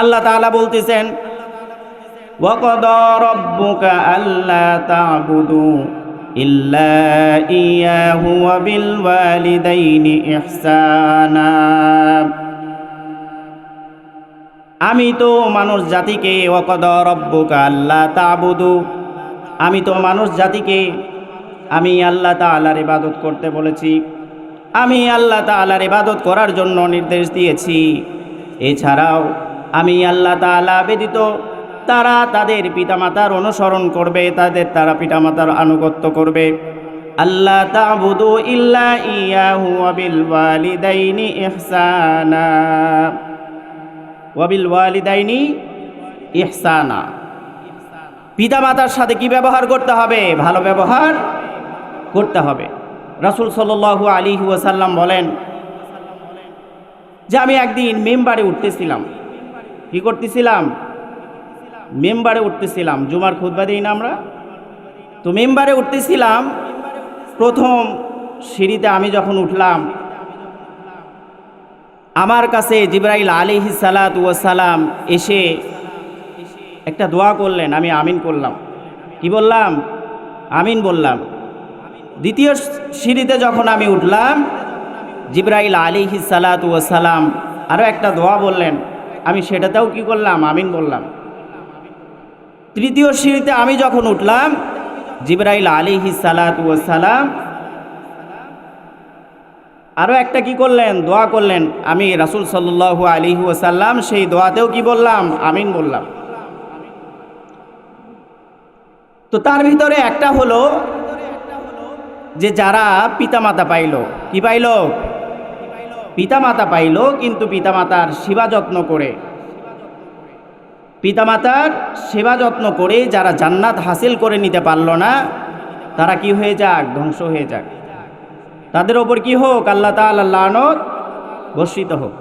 আল্লাহ তালা বলতেছেন ইল্লা আমি তো মানুষ জাতিকে ওয়াকাদ রব্বুকা আল্লাহ তা'বুদু। আমি তো মানুষ জাতিকে আমি আল্লাহ তালার ইবাদত করতে বলেছি। আমি আল্লাহ তালার ইবাদত করার জন্য নির্দেশ দিয়েছি। এছাড়াও আমি আল্লাহ তাআলা ব্যতীত তারা তাদের পিতামাতার অনুসরণ করবে, তাদের তারা পিতামাতার আনুগত্য করবে। আল্লাহ তাবুদু ইল্লা ইয়াহু ওয়াবিল ওয়ালিদাইনি ইহসানা। ওয়াবিল ওয়ালিদাইনি ইহসানা। পিতামাতার সাথে কি ব্যবহার করতে হবে? ভালো ব্যবহার করতে হবে। রাসূল সাল্লাল্লাহু আলী ওয়াসাল্লাম বলেন যে, আমি একদিন মেম্বারে উঠতেছিলাম। কি করতেছিলাম? মেম্বারে উঠতেছিলাম। জুমার খুতবা দিই না আমরা? তো মেম্বারে উঠতেছিলাম। প্রথম সিঁড়িতে আমি যখন উঠলাম, আমার কাছে জিব্রাইল আলিহি সালাত সালাম এসে একটা দোয়া করলেন। আমি আমিন করলাম। কি বললাম? আমিন বললাম। দ্বিতীয় সিঁড়িতে যখন আমি উঠলাম, জিব্রাইল আলিহি সালাত সালাম আরও একটা দোয়া বললেন। আমি সেটাতেও কি করলাম? আমিন বললাম। তৃতীয় সিঁড়িতে আমি যখন উঠলাম, জিব্রাইল আলিহি সালাম আরও একটা কি করলেন? দোয়া করলেন। আমি রাসুল সাল্লু আলিহু সাল্লাম সেই দোয়াতেও কি বললাম? আমিন বললাম। তো তার ভিতরে একটা হলো যে যারা পিতামাতা পাইল, কি পাইল? পিতামাতা পাইল, কিন্তু পিতামাতার সেবা যত্ন করে। পিতামাতার সেবা যত্ন করে যারা জান্নাত হাসিল করে নিতে পারল না, তারা কি হয়ে যাক? ধ্বংস হয়ে যাক। তাদের ওপর কি হোক? আল্লাহ লানত বর্ষিত হোক।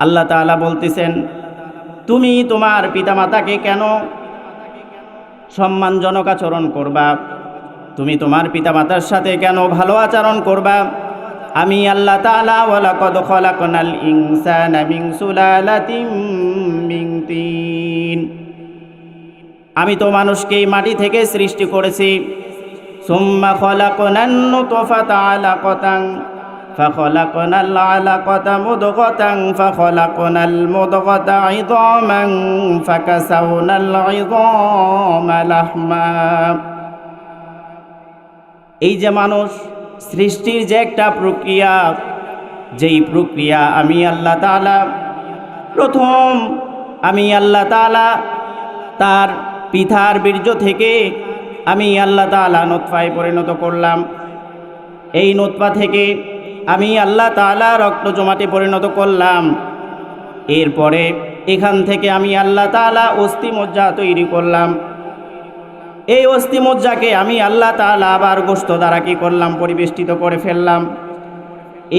আল্লাহ তাআলা বলতেছেন, তুমি তোমার পিতামাতাকে কেন সম্মানজনক আচরণ করবা? তুমি তোমার পিতামাতার সাথে কেন ভালো আচরণ করবা? আমি আল্লাহ তাআলা ওয়ালাকাদ খলাকনাল ইনসানা মিন সুলালাতিন মিন তিন আমি তো মানুষকে মাটি থেকে সৃষ্টি করেছি ثم خلقنا النطفة علقة فخلقنا العلقة مضغة فخلقنا المضغة عظاما فكسونا العظام لحما এই যে মানুষ সৃষ্টির যে একটা প্রক্রিয়া, যেই প্রক্রিয়া আমি আল্লাহ তালা প্রথম আমি আল্লাহ তালা তার পিথার বীর্য থেকে আমি আল্লাহ তালা নোৎফায় পরিণত করলাম। এই নোৎপা থেকে আমি আল্লাহ তালা রক্ত জমাটে পরিণত করলাম। এরপরে এখান থেকে আমি আল্লাহ তালা অস্থি মজ্জা তৈরি করলাম। এই অস্থি মজ্জাকে আমি আল্লাহ তালা আবার গোস্ত দ্বারা কি করলাম? পরিবেষ্টিত করে ফেললাম।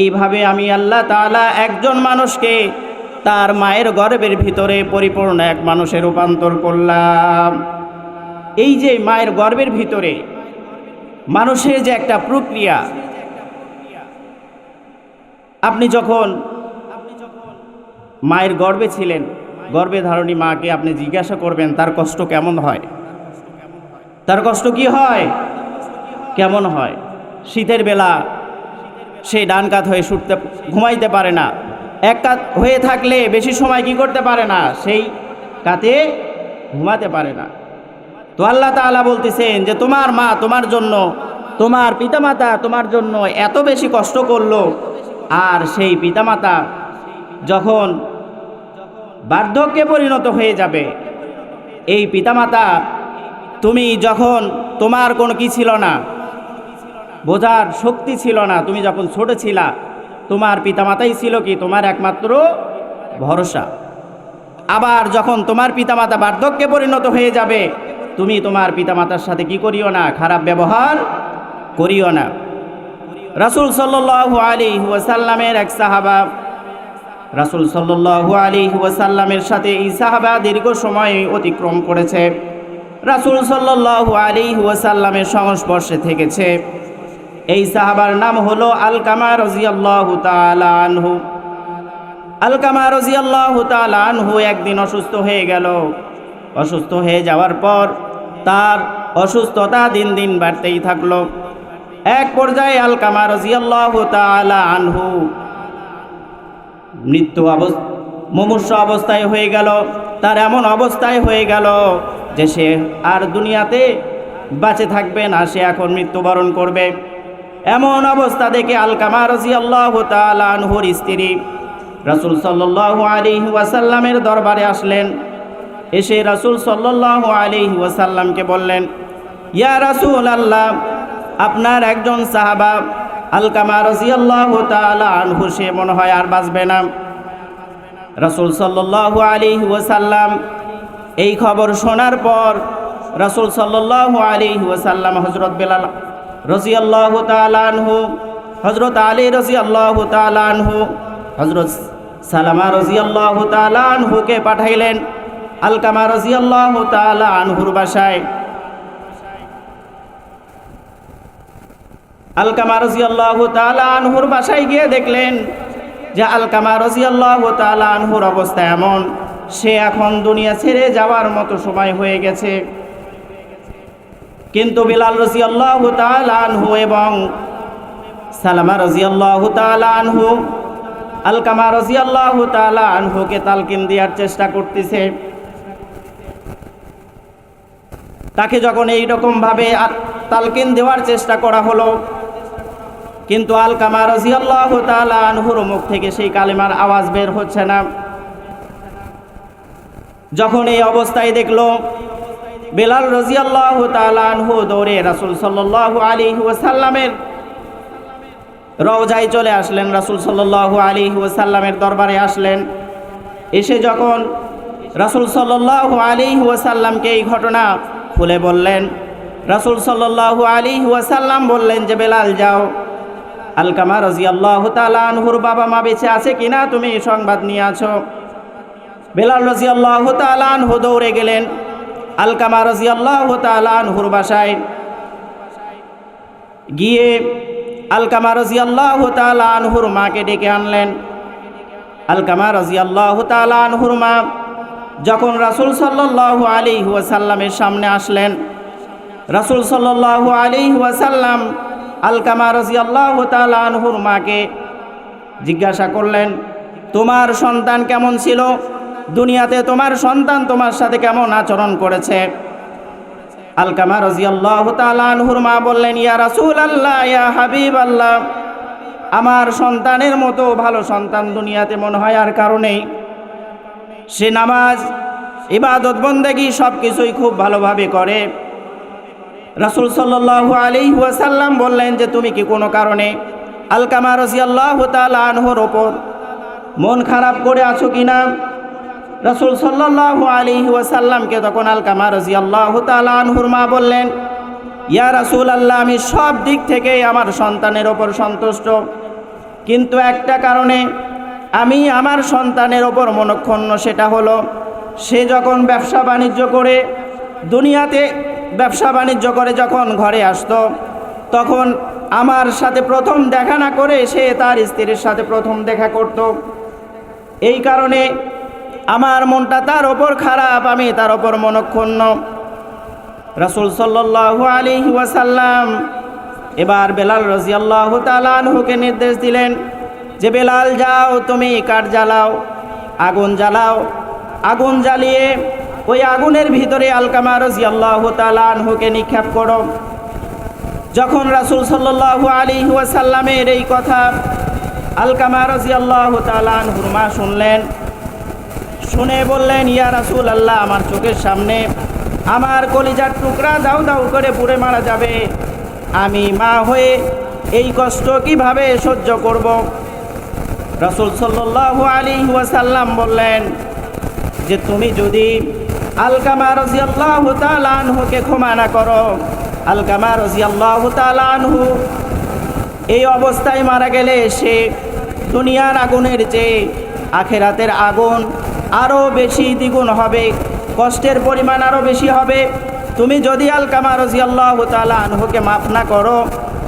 এইভাবে আমি আল্লাহ তালা একজন মানুষকে তার মায়ের গর্বের ভিতরে পরিপূর্ণ এক মানুষে রূপান্তর করলাম। এই যে মায়ের গর্বের ভিতরে মানুষের যে একটা প্রক্রিয়া, আপনি যখন মায়ের গর্বে ছিলেন গর্বে ধারণী মাকে আপনি জিজ্ঞাসা করবেন, তার কষ্ট কেমন হয়? তার কষ্ট কি হয়? কেমন হয়? শীতের বেলা সে ডান কাত হয়ে শুটতে ঘুমাইতে পারে না। এক কাত হয়ে থাকলে বেশি সময় কি করতে পারে না? সেই কাতে ঘুমাতে পারে না। তো আল্লাহ তাআলা বলতেছেন যে, তোমার মা তোমার জন্য, তোমার পিতামাতা তোমার জন্য এত বেশি কষ্ট করল। আর সেই পিতামাতা যখন বার্ধক্যে পরিণত হয়ে যাবে, এই পিতামাতা তুমি যখন তোমার কোনো কি ছিল না, বোঝার শক্তি ছিল না, তুমি যখন ছোট ছিলা, তোমার পিতামাতাই ছিল কি? তোমার একমাত্র ভরসা। আবার যখন তোমার পিতামাতা বার্ধক্যে পরিণত হয়ে যাবে, তুমি তোমার পিতামাতার সাথে কি করিও না? খারাপ ব্যবহার করিও না। রাসুল সাল্লু আলী ওয়াসাল্লামের এক সাহাবা, রাসুল সাল্লু আলী ওয়াসাল্লামের সাথে এই সাহাবা দীর্ঘ সময় অতিক্রম করেছে। রাসুল সাল্লু আলী ওয়াসাল্লামের সংস্পর্শে থেকেছে। এই সাহাবার নাম হলো আল কামা রাজিয়াল্লাহু তাআলা আনহু। আলকামা রাজিয়াল্লাহু তাআলা আনহু একদিন অসুস্থ হয়ে গেল। অসুস্থ হয়ে যাওয়ার পর তার অসুস্থতা দিন দিন বাড়তেই থাকল। এক পর্যায়ে আলকামা রাজিয়াল্লাহু তাআলা আনহু মৃত্যু অবস্থা মুমূর্ষ অবস্থায় হয়ে গেল। তার এমন অবস্থায় হয়ে গেল যে সে আর দুনিয়াতে বাঁচে থাকবে না, সে এখন মৃত্যুবরণ করবে। এমন অবস্থা দেখে আলকামা রাজিয়াল্লাহু তাআলা আনহুর স্ত্রী রাসূল সাল্লাল্লাহু আলাইহি ওয়াসাল্লামের দরবারে আসলেন। এসে রাসূল সাল্লাল্লাহু আলাইহি ওয়াসাল্লামকে বললেন, ইয়া রাসূল আল্লাহ আপনার একজন সাহাবা আলকামা রাজিয়াল্লাহু তাআলা আনহু, সে মনে হয় আর বাঁচবে না। রাসূল সাল্লাল্লাহু আলাইহি ওয়াসাল্লাম এই খবর শোনার পর রাসূল সাল্লাল্লাহু আলাইহি ওয়াসাল্লাম হযরত বেলাল রাদিয়াল্লাহু তাআলা আনহু, হযরত আলী রাদিয়াল্লাহু তাআলা আনহু, হযরত সালামা রাদিয়াল্লাহু তাআলা আনহুকে পাঠাইলেন আলকামা রাদিয়াল্লাহু তাআলা আনহুর বাসায়। আলকামা রাদিয়াল্লাহু তাআলা আনহুর বাসায় গিয়ে দেখলেন যে আলকামা রাদিয়াল্লাহু তাআলা আনহুর অবস্থা এমন, সে এখন দুনিয়া ছেড়ে যাওয়ার মতো সময় হয়ে গেছে। কিন্তু বিলাল রাদিয়াল্লাহু তাআলা আনহু এবং সালামা রাদিয়াল্লাহু তাআলা আনহু, আলকামা রাদিয়াল্লাহু তাআলা আনহুকে তালকিন দেওয়ার চেষ্টা করতেছে। তাকে যখন এই রকম ভাবে তালকিন দেওয়ার চেষ্টা করা হলো কিন্তু আলকামা রাজিয়াল্লাহু তাআলা আনহুর মুখ থেকে সেই কালেমার আওয়াজ বের হচ্ছে না। যখন এই অবস্থায় দেখল, বেলাল রাজিয়াল্লাহু তাআলা আনহু দৌড়ে রাসূল সাল্লাল্লাহু আলাইহি ওয়াসাল্লামের রওজায় চলে আসলেন। রাসূল সাল্লাল্লাহু আলাইহি ওয়াসাল্লামের দরবারে আসলেন। এসে যখন রাসূল সাল্লাল্লাহু আলাইহি ওয়াসাল্লামকে এই ঘটনা খুলে বললেন, রাসূল সাল্লাল্লাহু আলাইহি ওয়াসাল্লাম বললেন যে, বেলাল, যাও। আলকামা রাজিয়াল্লাহু তাআলা আনহুর বাবা মা বেঁচে আছে কিনা তুমি সংবাদ নিয়ে আছো। বেলাল রাজিয়াল্লাহু তাআলা আনহু দৌড়ে গেলেন। আলকামা রাজিয়াল্লাহু তাআলা আনহুর বাসায়। গিয়ে আলকামা রাজিয়াল্লাহু তাআলা আনহুর মাকে ডেকে আনলেন। আলকামা রাজিয়াল্লাহু তাআলা আনহুর মা যখন রাসূল সাল্লাল্লাহু আলাইহি ওয়াসাল্লামের সামনে আসলেন, রাসূল সাল্লাল্লাহু আলাইহি ওয়াসাল্লাম আলকামা রাজিয়াল্লাহু তাআলা আনহুর মাকে জিজ্ঞাসা করলেন, তোমার সন্তান কেমন ছিল? দুনিয়াতে তোমার সন্তান তোমার সাথে কেমন আচরণ করেছে? আলকামা রাজিয়াল্লাহু তাআলা আনহুর মা বললেন, ইয়া রাসুল আল্লাহ ইয়া হাবিব আল্লাহ আমার সন্তানের মতো ভালো সন্তান দুনিয়াতে মনে হয় আর কারণেই সে নামাজ, ইবাদত, বন্দেগী সব কিছুই খুব ভালোভাবে করে। রাসূল সাল্লাল্লাহু আলাইহি ওয়াসাল্লাম বললেন যে তুমি কি কোনো কারণে আলকামা রাদিয়াল্লাহু তাআলা আনহুর ওপর মন খারাপ করে আছো কি না রাসূল সাল্লাল্লাহু আলাইহি ওয়াসাল্লামকে তখন আলকামা রাদিয়াল্লাহু তাআলা আনহুর মা বললেন, ইয়া রাসূল আল্লাহ আমি সব দিক থেকেই আমার সন্তানের ওপর সন্তুষ্ট। কিন্তু একটা কারণে আমি আমার সন্তানের ওপর মনক্ষণ সেটা হলো সে যখন ব্যবসা বাণিজ্য করে দুনিয়াতে ব্যবসা বাণিজ্য করে যখন ঘরে আসতো, তখন আমার সাথে প্রথম দেখা না করে সে তার স্ত্রীর সাথে প্রথম দেখা করত। এই কারণে আমার মনটা তার ওপর খারাপ, আমি তার ওপর মনক্ষুণ্ণ। রাসূল সাল্লাল্লাহু আলাইহি ওয়াসাল্লাম এবার বেলাল রাদিয়াল্লাহু তাআলা আনহুকে নির্দেশ দিলেন যে, বেলাল, যাও, তুমি কাঠ জ্বালাও, আগুন জ্বালাও। আগুন জ্বালিয়ে ওই আগুনের ভিতরে আলকামা রাদিয়াল্লাহু তাআলা আনহুকে নিক্ষেপ করো। যখন রাসূল সাল্লাল্লাহু আলাইহি ওয়াসাল্লামের এই কথা আলকামা রাদিয়াল্লাহু আল্লাহ মা শুনলেন, শুনে বললেন, ইয়া রাসূল আল্লাহ আমার চোখের সামনে আমার কলিজার টুকরা দাউ দাউ করে পুড়ে মারা যাবে। আমি মা হয়ে এই কষ্ট কীভাবে সহ্য করব? রাসূল সাল্লাল্লাহু আলাইহি ওয়াসাল্লাম বললেন, যে তুমি যদি আলকামা রাদিয়াল্লাহু তাআলা আনহুকে ক্ষমা না করো। আলকামা রাদিয়াল্লাহু তাআলা আনহু এই অবস্থায় মারা গেলে সে দুনিয়ার আগুনের চেয়ে আখেরাতের আগুন আরও বেশি দ্বিগুণ হবে, কষ্টের পরিমাণ আরও বেশি হবে। তুমি যদি আলকামা রাজিয়াল্লাহ তাআলা আনহুকে মাফ না করো,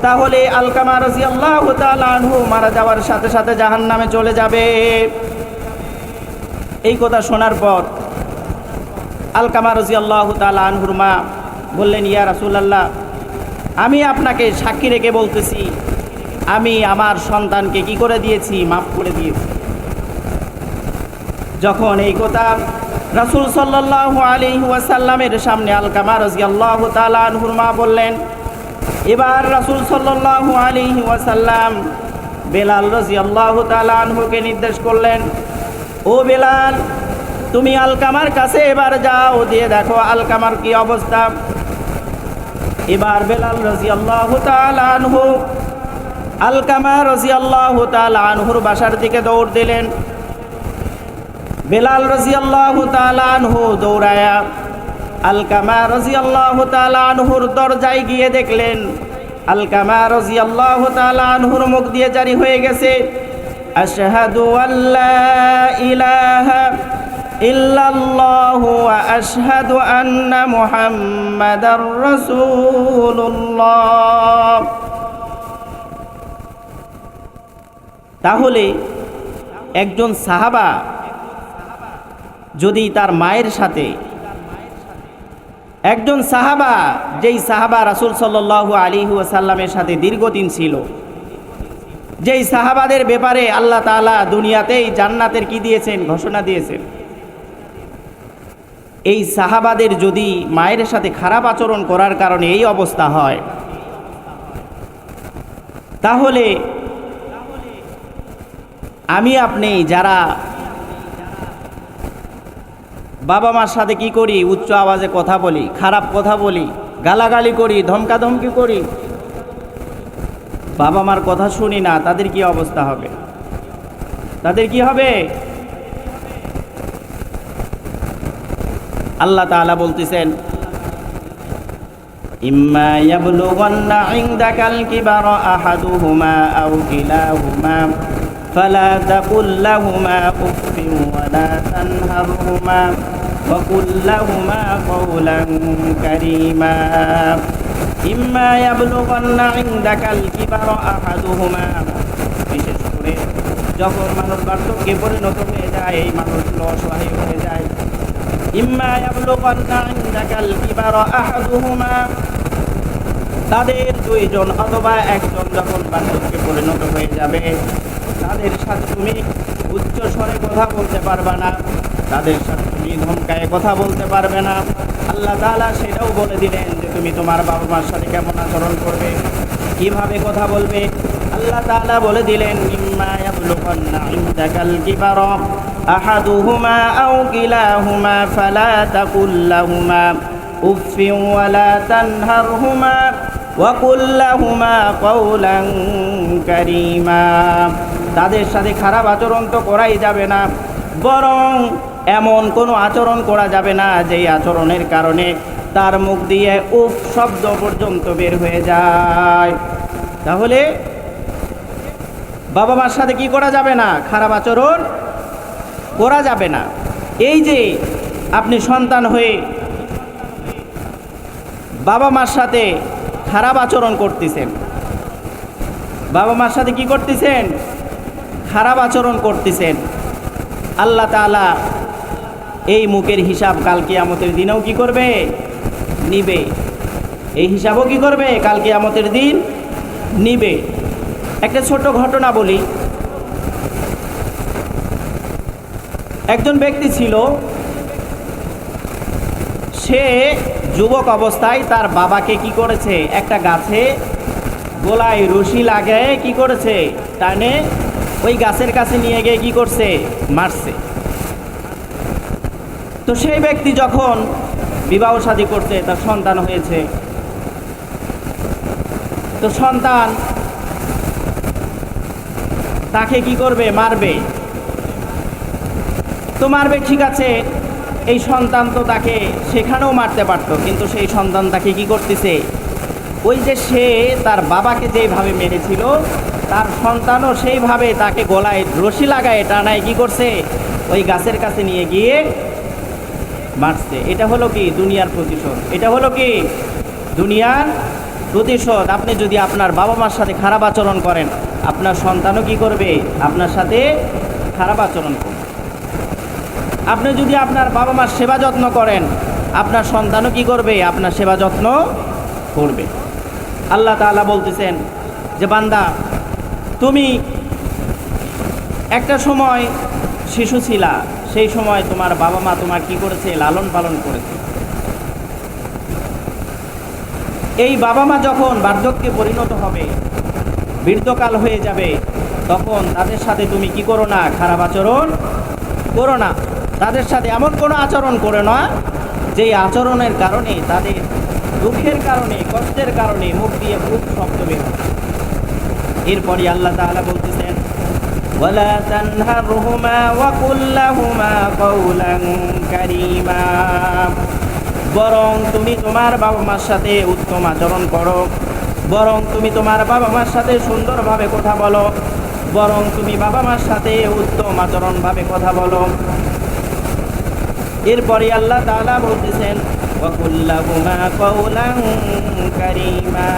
তাহলে আলকামা রাজিয়াল্লাহ তাআলা আনহু মারা যাওয়ার সাথে সাথে জাহান্নামে চলে যাবে। এই কথা শোনার পর আলকামা রাজি আল্লাহ তালা আনহুর মা বললেন, ইয়া রাসুলাল্লাহ, আমি আপনাকে সাক্ষী রেখে বলতেছি, আমি আমার সন্তানকে কি করে দিয়েছি? মাফ করে দিয়েছি। যখন এই কথা রাসুল সাল্লাহ আলী ওয়াসাল্লামের সামনে আলকামা রাজি আল্লাহ তালা আনহুর মা বললেন, এবার রাসুল সাল্লাহ আলী ওয়াসাল্লাম বেলাল রাজি আল্লাহ তালা আনহুকে নির্দেশ করলেন, ও বেলাল তুমি আলকামার কাছে এবার যাও, দিয়ে দেখো আলকামার কি অবস্থা। এবার বেলাল রাজি আল্লাহ আনহু, আলকামা রাজি আল্লাহ আনহুর বাসার দিকে দৌড় দিলেন। বেলাল রাজি আল্লাহ আনহু দৌড়ায়া আলকামা রাজি আল্লাহ আনহুর দরজায় গিয়ে দেখলেন, আলকামা রাজি আল্লাহ আনহুর মুখ দিয়ে জারি হয়ে গেছে, আশহাদু আল্লাহ ইলাহা ইল্লাল্লাহু তাহলে একজন সাহাবা যদি তার মায়ের সাথে, একজন সাহাবা যেই সাহাবা রাসুল সাল্লাহ আলী ওয়াসাল্লামের সাথে দীর্ঘদিন ছিল, যেই সাহাবাদের ব্যাপারে আল্লাহ তালা দুনিয়াতেই জান্নাতের কি দিয়েছেন? ঘোষণা দিয়েছেন। এই সাহাবাদের যদি মায়ের সাথে খারাপ আচরণ করার কারণে এই অবস্থা হয়, তাহলে আমি আপনি যারা বাবা মার সাথে কি করি, উচ্চ আওয়াজে কথা বলি, খারাপ কথা বলি, গালাগালি করি, ধমকাধমকি করি, বাবা মার কথা শুনি না, তাদের কি অবস্থা হবে? তাদের কি হবে? আল্লাহ তাআলা বলতেছেন ইম্মা ইয়াবলুগান্না ইনদাকাল কিবারা আহাদুহুমা আও কিলাহুমা فلا تقل لهما اف ولا تنهرهما وقل لهما قولا كريما إما يبلغن عندك الكبر أحدهما বিশেষ করে যখন মানুষ বার্ধক্যে পরিণত হয়ে যায় এই মানুষগুলো অসহায় হয়ে যায় ইম্মা ইয়াবলুগান্না ইনদাকাল কিবারা আহাদুহুমা। তাদের দুইজন অথবা একজন যখন বার্ধক্যে পরিণত হয়ে যাবে, তাদের সাথে তুমি উচ্চ স্বরে কথা বলতে পারবে না, তাদের সাথে তুমি ধমকায় কথা বলতে পারবে না। আল্লাহ তাআলা সেটাও বলে দিলেন যে তুমি তোমার বাবা মার সাথে কেমন আচরণ করবে, কীভাবে কথা বলবে। আল্লাহ তালা বলে দিলেন, ইম্মা ইয়াবলুগান্না ইনদাকাল কিবারা। আহাদুহুমা আও কিলাহুমা ফালা তাকুল লাহুমা উফফিন ওয়ালা তানহারহুমা وقل لهما قولا كريما তাদের সাথে খারাপ আচরণ তো করাই যাবে না বরং এমন কোনো আচরণ করা যাবে না যেই আচরণের কারণে তার মুখ দিয়ে উফ শব্দ পর্যন্ত বের হয়ে যায় তাহলে বাবা মার সাথে কি করা যাবে না খারাপ আচরণ করা যাবে না। এই যে আপনি সন্তান হয়ে বাবা মার সাথে খারাপ আচরণ করতেছেন। বাবা মার সাথে কি করতেছেন? খারাপ আচরণ করতেছেন। আল্লাহ তালা এই মুখের হিসাব কাল কিয়ামতের দিনেও কি করবে? নিবে। এই হিসাবও কি করবে? কাল কিয়ামতের দিন নিবে। একটা ছোট ঘটনা বলি। একজন ব্যক্তি ছিল, সে যুবক অবস্থায় তার বাবাকে কি করেছে? একটা গাছে গোলায় রশি লাগায় কি করেছে? টানে, ওই গাছের কাছে নিয়ে গিয়ে কি করছে? মারছে। তো সেই ব্যক্তি যখন বিবাহ শাদী করছে, তার সন্তান হয়েছে। তো সন্তান তাকে কি করবে? মারবে। তো মারবে, ঠিক আছে। এই সন্তান তো তাকে সেখানেও মারতে পারত, কিন্তু সেই সন্তান তাকে কী করতেছে? ওই যে সে তার বাবাকে যেভাবে মেরেছিল, তার সন্তানও সেইভাবে তাকে গলায় রশি লাগায় টানায় কি করছে? ওই গাছের কাছে নিয়ে গিয়ে মারছে। এটা হলো কি? দুনিয়ার প্রতিশোধ। এটা হলো কি? দুনিয়ার প্রতিশোধ। আপনি যদি আপনার বাবা মার সাথে খারাপ আচরণ করেন, আপনার সন্তানও কি করবে? আপনার সাথে খারাপ আচরণ করবে। আপনি যদি আপনার বাবা মার সেবা যত্ন করেন, আপনার সন্তানও কি করবে? আপনার সেবা যত্ন করবে। আল্লাহ তাআলা বলতেছেন যে, বান্দা, তুমি একটা সময় শিশু ছিলা, সেই সময় তোমার বাবা মা তোমার কি করেছে? লালন পালন করেছে। এই বাবা মা যখন বার্ধক্যে পরিণত হবে, বৃদ্ধকাল হয়ে যাবে, তখন তাদের সাথে তুমি কি করো না? খারাপ আচরণ করো না। তাদের সাথে এমন কোনো আচরণ করে না, যেই আচরণের কারণে তাদের দুঃখের কারণে, কষ্টের কারণে মুখ দিয়ে খুব শব্দ বের। এরপরে আল্লাহ তাআলা বলতেছেন বরং তুমি তোমার বাবা মার সাথে উত্তম আচরণ করো, বরং তুমি তোমার বাবা মার সাথে সুন্দরভাবে কথা বলো, বরং তুমি বাবা মার সাথে উত্তম আচরণভাবে কথা বলো এরপরে আল্লাহ তাআলা বলতেছেন ওয়াকুল্লাহুমা কাওলান কারীমা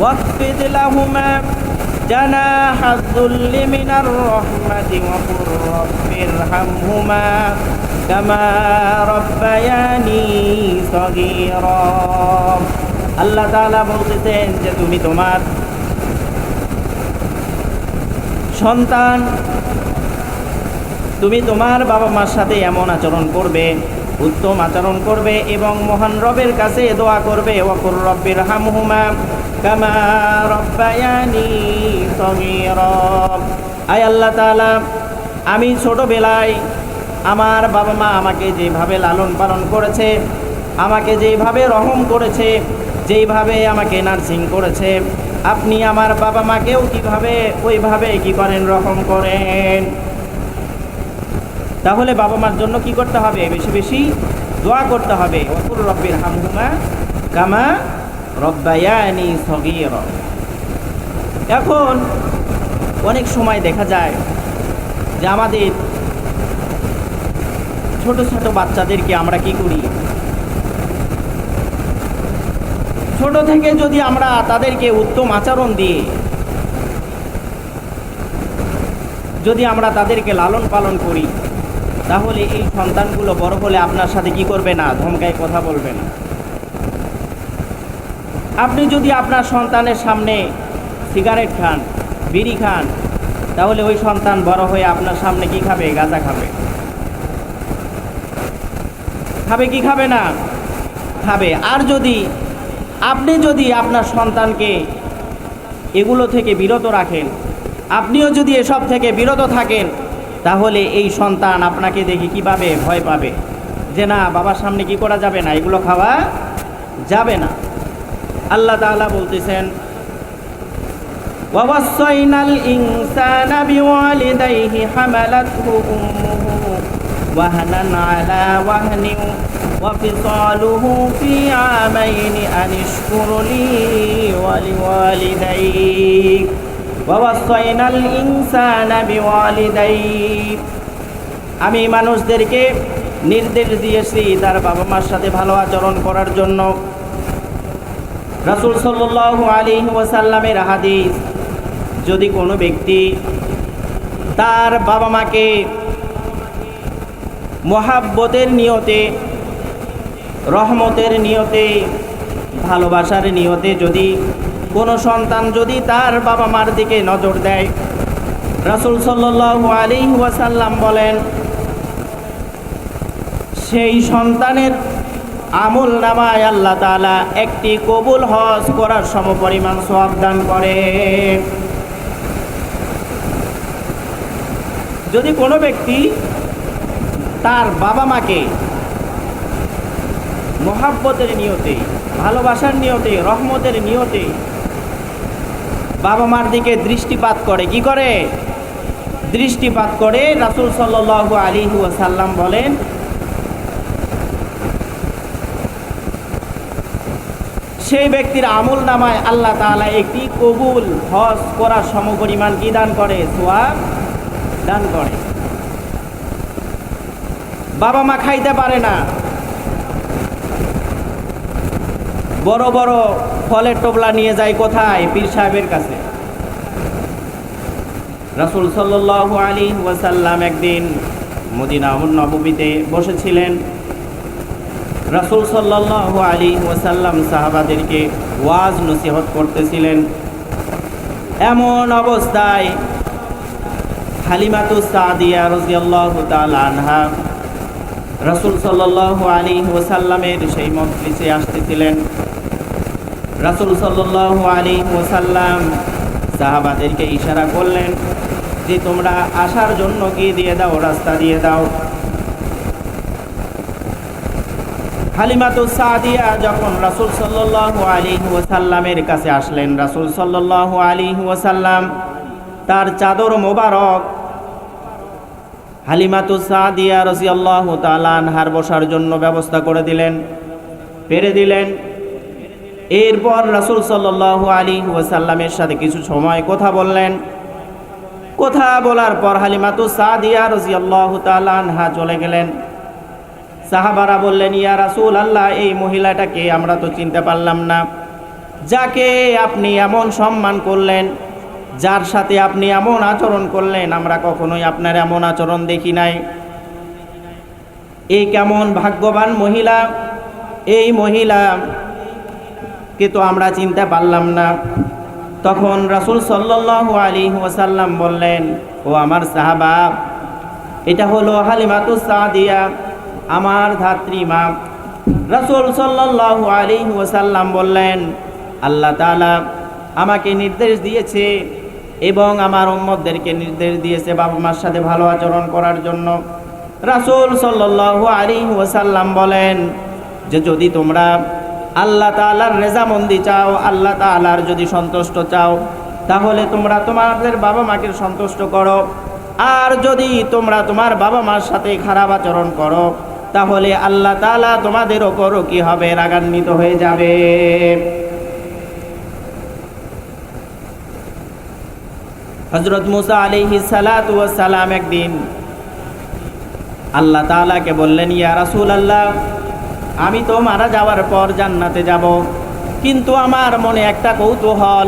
ওয়াকফিদ লাহুমা جناح الذل من الرحمة وقل رب ارحمهما كما ربياني صغيرا আল্লাহ তাআলা বলতেছেন যে তুমি তোমার সন্তান তুমি তোমার বাবা মার সাথে এমন আচরণ করবে, উত্তম আচরণ করবে এবং মহান রবের কাছে দোয়া করবে, ওয়াকুর রব্বির হামহুমা কামা রব্বায়ানি আয় আল্লাহ তাআলা, আমি ছোটবেলায় আমার বাবা মা আমাকে যেভাবে লালন পালন করেছে, আমাকে যেভাবে রহম করেছে, যেইভাবে আমাকে নার্সিং করেছে, আপনি আমার বাবা মাকেও কীভাবে, ওইভাবে কি করেন? রহম করেন। তাহলে বাবা মার জন্য কি করতে হবে? বেশি বেশি দোয়া করতে হবে। অকুর রব্বির হামহুমা কামা রব্বায়ানি সগীর। এখন অনেক সময় দেখা যায় যে আমাদের ছোট ছোট বাচ্চাদেরকে আমরা কি করি? ছোট থেকে যদি আমরা তাদেরকে উত্তম আচরণ দিয়ে যদি আমরা তাদেরকে লালন পালন করি তাহলে এই সন্তানগুলো বড় হলে আপনার সাথে কি করবে না? ধমকায় কথা বলবে না। আপনি যদি আপনার সন্তানের সামনে সিগারেট খান, বিড়ি খান, তাহলে ওই সন্তান বড় হয়ে আপনার সামনে কি খাবে? গাঁজা খাবে। খাবে কি খাবে না? খাবে। আর যদি আপনি যদি আপনার সন্তানকে এগুলো থেকে বিরত রাখেন, আপনিও যদি এসব থেকে বিরত থাকেন তাহলে এই সন্তান আপনাকে দেখে কি পাবে ভয় পাবে যে না বাবার সামনে কি করা যাবে না এগুলো খাওয়া যাবে না আল্লাহ তাআলা বলতেছেন ووصينا الإنسان بوالديه حملته أمه وهنا على وهن وفصاله في عامين أن اشكر لي ولوالديك ওয়াসাইনা আল ইনসানা আমি মানুষদেরকে নির্দেশ দিয়েছি তার বাবা মার সাথে ভালো আচরণ করার জন্য। রাসুল সাল আলী ওয়াসাল্লামের হাদিস, যদি কোনো ব্যক্তি তার বাবা মাকে মহাব্বতের নিয়তে, রহমতের নিয়তে, ভালোবাসার নিয়তে যদি কোনো সন্তান যদি তার বাবা মার দিকে নজর দেয়। রাসূল সাল্লাল্লাহু আলাইহি ওয়াসাল্লাম বলেন, সেই সন্তানের আমল নামায় আল্লাহ তাআলা একটি কবুল হজ করার সমপরিমাণ সওয়াব দান করে। যদি কোনো ব্যক্তি তার বাবা মাকে মহাব্বতের নিয়তে, ভালোবাসার নিয়তে, রহমতের নিয়তে বাবা মার দিকে দৃষ্টিপাত করে, কি করে? দৃষ্টিপাত করে রাসূল সাল্লাল্লাহু আলাইহি ওয়াসাল্লাম বলেন, সেই ব্যক্তির আমল নামায় আল্লাহ তাআলা একটি কবুল হজ করার সমপরিমাণ কি দান করে? সোয়াব দান করে। বাবা মা খাইতে পারে না। বড় বড় ফলের টোপলা নিয়ে যায় কোথায়? পীর সাহেবের কাছে। রাসূল সাল্লাল্লাহু আলাইহি ওয়াসাল্লাম একদিন মদিনা নবমীতে বসেছিলেন। রাসুল সাল্লাহ আলী ওসাল্লাম সাহাবাদেরকে ওয়াজ নসিহত করতেছিলেন। এমন অবস্থায় হালিমাতু সাদিয়া রাজিয়াল্লাহ আনহা রাসূল সাল্লাল্লাহু আলাইহি ওয়াসাল্লামের সেই মজলিসে আসতেছিলেন। রাসূল সাল্লাল্লাহু আলাইহি ওয়াসাল্লাম সাহাবাদেরকে ইশারা করলেন যে তোমরা আসার জন্য কি দিয়ে দাও, রাস্তা দিয়ে দাও। হালিমাতু সাদিয়া যখন রাসূল সাল্লাল্লাহু আলাইহি ওয়াসাল্লামের কাছে আসলেন, রাসূল সাল্লাল্লাহু আলাইহি ওয়াসাল্লাম তার চাদর মোবারক হালিমাতু সাদিয়া রাদিয়াল্লাহু তাআলা আনহার বসার জন্য ব্যবস্থা করে দিলেন পেরে দিলেন। এরপর রাসূল সাল্লাল্লাহু আলাইহি ওয়াসাল্লামের সাথে কিছু সময় কথা বললেন। কথা বলার পর হালিমাতু সাদিয়া রাদিয়াল্লাহু তাআলা আনহা চলে গেলেন। সাহাবারা বললেন, ইয়া রাসূল আল্লাহ এই মহিলাটাকে আমরা তো চিনতে পারলাম না। যাকে আপনি এমন সম্মান করলেন, যার সাথে আপনি এমন আচরণ করলেন, আমরা কখনোই আপনার এমন আচরণ দেখি নাই। এই কেমন ভাগ্যবান মহিলা, এই মহিলা কে তো আমরা চিনতে পারলাম না। তখন রাসূল সাল্লাল্লাহু আলাইহি ওয়াসাল্লাম বললেন, ও আমার সাহাবা, এটা হলো হালিমাতু সাদিয়া, আমার ধাত্রী মা। রাসূল সাল্লাল্লাহু আলাইহি ওয়াসাল্লাম বললেন, আল্লাহ তাআলা আমাকে নির্দেশ দিয়েছে এবং আমার উম্মতদেরকে নির্দেশ দিয়েছে বাবা মার সাথে ভালো আচরণ করার জন্য। রাসূল সাল্লাল্লাহু আলাইহি ওয়াসাল্লাম বলেন, যে যদি তোমরা আল্লাহ তাআলার রেজামন্দি চাও, আল্লাহ তাআলার যদি সন্তুষ্ট চাও, তাহলে তোমরা তোমাদের বাবা মাকে সন্তুষ্ট করো। আর যদি তোমরা তোমার বাবা মার সাথে খারাপ আচরণ করো, তাহলে আল্লাহ তাআলা তোমাদের ওপর কি হবে? রাগান্বিত হয়ে যাবে। হজরত মুসা আলিহি সালাম একদিন আল্লাহ তাআলাকে বললেন, ইয়া রাসূল আল্লাহ আমি তো মারা যাওয়ার পর জান্নাতে যাব। কিন্তু আমার মনে একটা কৌতূহল।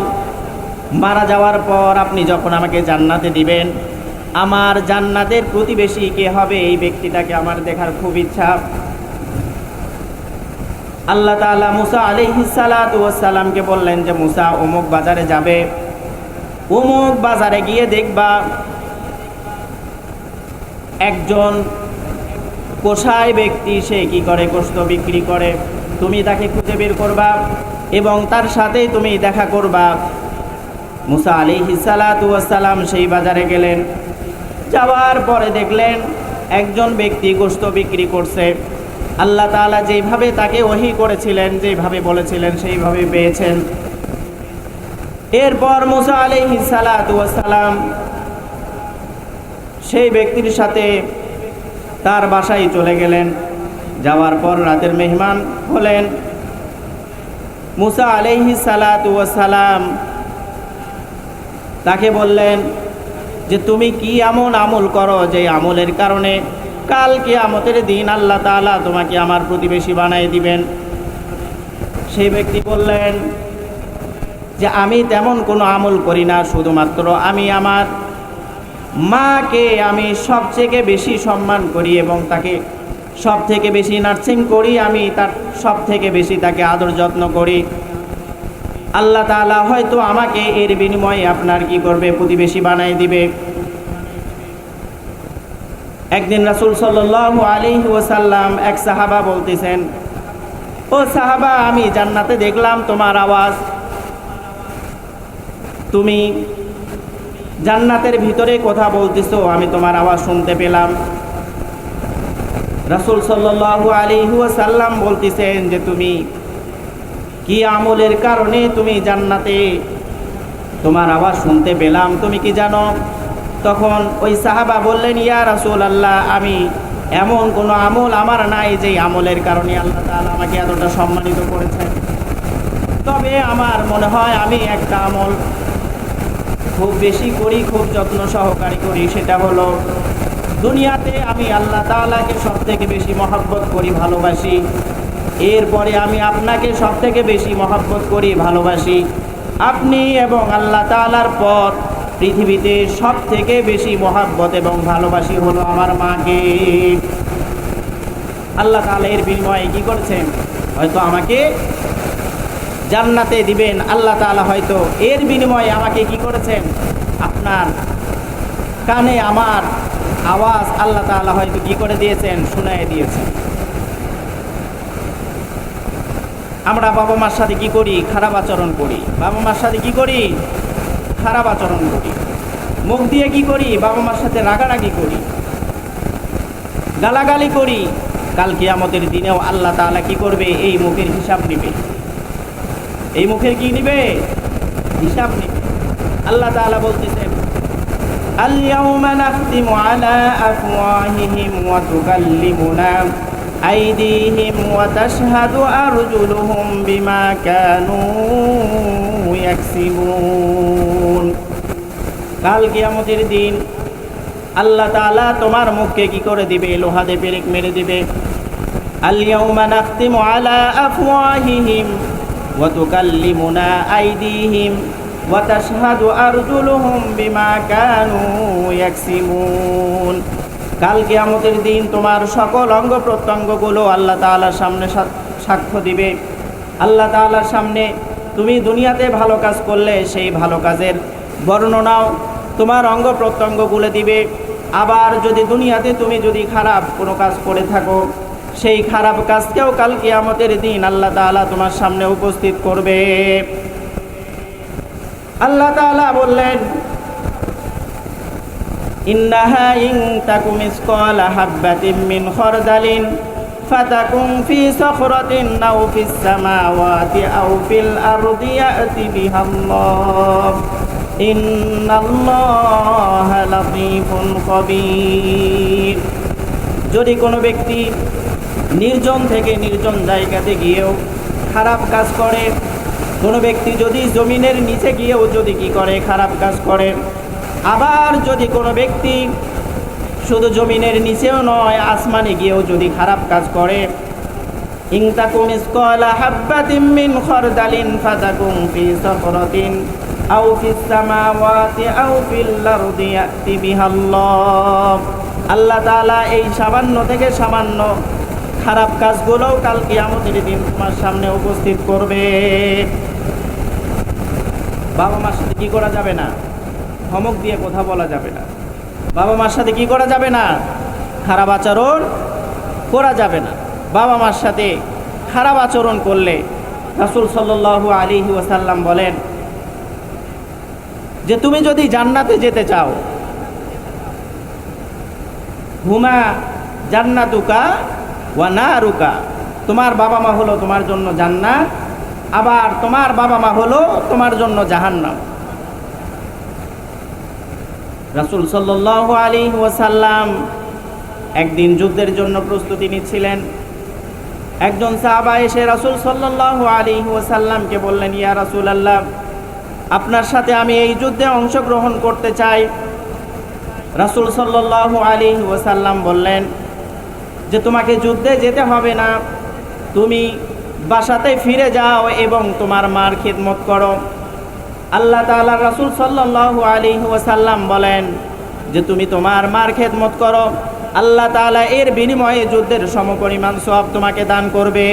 মারা যাওয়ার পর আপনি যখন আমাকে জান্নাতে দিবেন, আমার জান্নাতের প্রতিবেশী কে হবে এই ব্যক্তিটাকে আমার দেখার খুব ইচ্ছা। আল্লাহ তাআলা মুসা আলিহিসালামকে বললেন যে, মুসা, অমুক বাজারে যাবে। অমুক বাজারে গিয়ে দেখবা একজন কোষায় ব্যক্তি সে কি করে গোস্ত বিক্রি করে, তুমি তাকে খুঁজে বের করবা এবং তার সাথেই তুমি দেখা করবা। মুসা আলী হিসালাতাম সেই বাজারে গেলেন। যাওয়ার পরে দেখলেন একজন ব্যক্তি গোস্ত বিক্রি করছে। আল্লাহ তাআলা যেইভাবে তাকে ওহি করেছিলেন, যেভাবে বলেছিলেন, সেইভাবে পেয়েছেন। এরপর মুসা আলী হিসালাতাম সেই ব্যক্তির সাথে তার বাসায় চলে গেলেন। যাওয়ার পর রাতের মেহমান হলেন। মুসা আলাইহি সালাম তাকে বললেন যে, তুমি কি এমন আমল করো যে আমলের কারণে কাল কিয়ামতের দিন আল্লাহ তাআলা তোমাকে আমার প্রতিবেশী বানাই দিবেন? সেই ব্যক্তি বললেন যে, আমি তেমন কোনো আমল করি না, শুধুমাত্র আমি আমার মাকে আমি সবথেকে বেশি সম্মান করি এবং তাকে সব থেকে বেশি নার্সিং করি, আমি তার সব থেকে বেশি তাকে আদর যত্ন করি। আল্লাহ তাআলা হয়তো আমাকে এর বিনিময়ে আপনার কি করবে, প্রতিবেশী বানাই দিবে। একদিন রাসূল সাল্লাল্লাহু আলাইহি ওয়াসাল্লাম এক সাহাবা বলতেছেন, ও সাহাবা, আমি জান্নাতে দেখলাম তোমার আওয়াজ। তুমি জান্নাতের ভিতরে কথা বলতেছো, আমি তোমার আওয়াজ শুনতে পেলাম। রাসূল সাল্লাল্লাহু আলাইহি ওয়াসাল্লাম বলতেছেন যে তুমি কি আমলের কারণে তুমি জান্নাতে তোমার আওয়াজ শুনতে পেলাম, তুমি কি জানো? তখন ওই সাহাবা বললেন, ইয়া রাসূল আল্লাহ আমি এমন কোনো আমল আমার নাই যে আমলের কারণে আল্লাহ তাআলা আমাকে এতটা সম্মানিত করেছেন। তবে আমার মনে হয় আমি একটা আমল খুব বেশি করি, খুব যত্ন সহকারে করি। সেটা হলো, দুনিয়াতে আমি আল্লাহ তাআলাকে সব থেকে বেশি মহব্বত করি, ভালোবাসি। এরপরে আমি আপনাকে সব থেকে বেশি মহব্বত করি, ভালোবাসি। আপনি এবং আল্লাহ তাআলার পর পৃথিবীতে সব থেকে বেশি মহাব্বত এবং ভালোবাসি হলো আমার মাকে। আল্লাহ তাআলা এর বিনিময়ে কি করছেন? হয়তো আমাকে জান্নাতে দিবেন। আল্লাহ তাআলা হয়তো এর বিনিময়ে আমাকে কি করেছেন? আপনার কানে আমার আওয়াজ আল্লাহ তাআলা হয়তো কি করে দিয়েছেন? শুনায় দিয়েছেন। আমরা বাবা মার সাথে কি করি? খারাপ আচরণ করি। বাবা মার সাথে কি করি? খারাপ আচরণ করি। মুখ দিয়ে কি করি? বাবা মার সাথে রাগারাগি করি। গালাগালি করি। কাল কিয়ামতের দিনেও আল্লাহ তাআলা কি করবে? এই মুখের হিসাব নিবে। এই মুখের কি নিবে হিসাব নিবে আল্লাহ তাআলা বলতেছেন اليوم نختم على أفواههم وتكلمنا أيديهم وتشهد أرجلهم بما كانوا يكسبون কাল কিয়ামতের দিন আল্লাহ তাআলা তোমার মুখকে কি করে দিবে লোহাতে পেরেক মেরে দিবে আলিয়াউমা নাখতিমু আলা আফওয়াহিহিম আইদিহিম ওয়া তাশহাদু আরজুলুহুম বিমা কানু ইয়াকসিমুন। কাল কিয়ামতের দিন তোমার সকল অঙ্গ প্রত্যঙ্গগুলো আল্লাহ তাআলার সামনে সাক্ষ্য দিবে। আল্লাহ তাআলার সামনে তুমি দুনিয়াতে ভালো কাজ করলে সেই ভালো কাজের বর্ণনাও তোমার অঙ্গ প্রত্যঙ্গগুলো দিবে। আবার যদি দুনিয়াতে তুমি যদি খারাপ কোনো কাজ করে থাকো সেই খারাপ কাজকেও কাল কিয়ামতের দিন আল্লাহ তাআলা তোমার সামনে উপস্থিত করবে। আল্লাহ তাআলা বললেন, ইন্নাহা ইন তাকু মিসকালা হাববাতিন খরদালিন ফাতাকুন ফি যদি কোনো ব্যক্তি নির্জন থেকে নির্জন জায়গাতে গিয়েও খারাপ কাজ করে। কোনো ব্যক্তি যদি জমিনের নিচে গিয়েও যদি কি করে, খারাপ কাজ করে। আবার যদি কোনো ব্যক্তি শুধু জমিনের নিচেও নয়, আসমানে গিয়েও যদি খারাপ কাজ করে। আল্লাহ তাআলা এই সামান্য থেকে সামান্য খারাপ কাজগুলোও কাল কিয়ামতের দিন তোমার সামনে উপস্থিত করবে। বাবা মার সাথে কি করা যাবে না? ধমক দিয়ে কথা বলা যাবে না। বাবা মার সাথে কি করা যাবে না? খারাপ আচরণ করা যাবে না। বাবা মার সাথে খারাপ আচরণ করলে রাসূল সাল্লাল্লাহু আলাইহি ওয়াসাল্লাম বলেন, যে তুমি যদি জান্নাতে যেতে চাও, হুমা জান্নাতুকা ওয়া না রুকা তোমার বাবা মা হলো তোমার জন্য জান্নাত, আবার তোমার বাবা মা হলো তোমার জন্য জাহান্নাম। রাসূল সাল্লাল্লাহু আলাইহি ওয়াসাল্লাম একদিন যুদ্ধের জন্য প্রস্তুতি নিচ্ছিলেন। একজন সাহাবা এসে রাসূল সাল্লাল্লাহু আলাইহি ওয়াসাল্লামকে বললেন, ইয়া রাসুল আল্লাহ আপনার সাথে আমি এই যুদ্ধে অংশগ্রহণ করতে চাই। রাসুল সাল্লাল্লাহু আলাইহি ওয়াসাল্লাম বললেন যে তোমাকে যুদ্ধে যেতে হবে না। তুমি বাসাতে ফিরে যাও এবং তোমার মার খেদমত করো। আল্লাহ তাআলা রাসুল সাল্লু আলী ওয়াসাল্লাম বলেন যে তুমি তোমার মার খেদমত করো। আল্লাহ তালা এর বিনিময়ে যুদ্ধের সমপরিমাণ সব তোমাকে দান করবে।